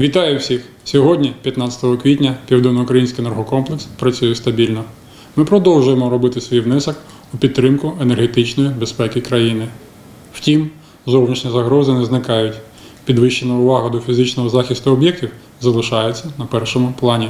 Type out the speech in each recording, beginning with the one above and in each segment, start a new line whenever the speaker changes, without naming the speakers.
Вітаю всіх! Сьогодні, 15 квітня, Південноукраїнський енергокомплекс працює стабільно. Ми продовжуємо робити свій внесок у підтримку енергетичної безпеки країни. Втім, зовнішні загрози не зникають. Підвищена увага до фізичного захисту об'єктів залишається на першому плані.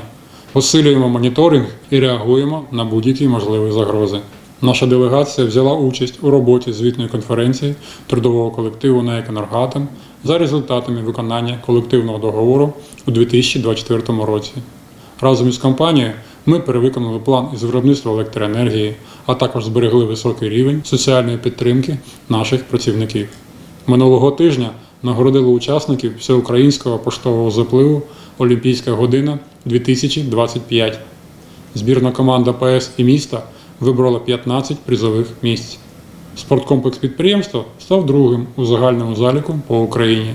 Посилюємо моніторинг і реагуємо на будь-які можливі загрози. Наша делегація взяла участь у роботі звітної конференції трудового колективу НЕК «Енергоатом» за результатами виконання колективного договору у 2024 році. Разом із компанією ми перевиконали план із виробництва електроенергії, а також зберегли високий рівень соціальної підтримки наших працівників. Минулого тижня нагородили учасників всеукраїнського поштового запливу Олімпійська година 2025. Збірна команда ПС і міста вибрала 15 призових місць. Спорткомплекс підприємства став другим у загальному заліку по Україні.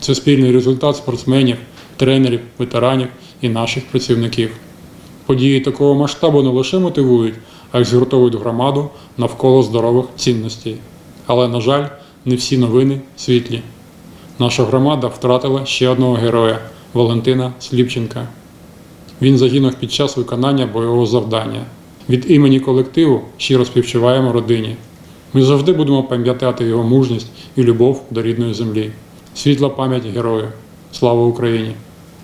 Це спільний результат спортсменів, тренерів, ветеранів і наших працівників. Події такого масштабу не лише мотивують, а й згуртовують громаду навколо здорових цінностей. Але, на жаль, не всі новини світлі. Наша громада втратила ще одного героя Валентина Сліпченка. Він загинув під час виконання бойового завдання. Від імені колективу щиро співчуваємо родині. Ми завжди будемо пам'ятати його мужність і любов до рідної землі. Світла пам'ять герою. Слава Україні!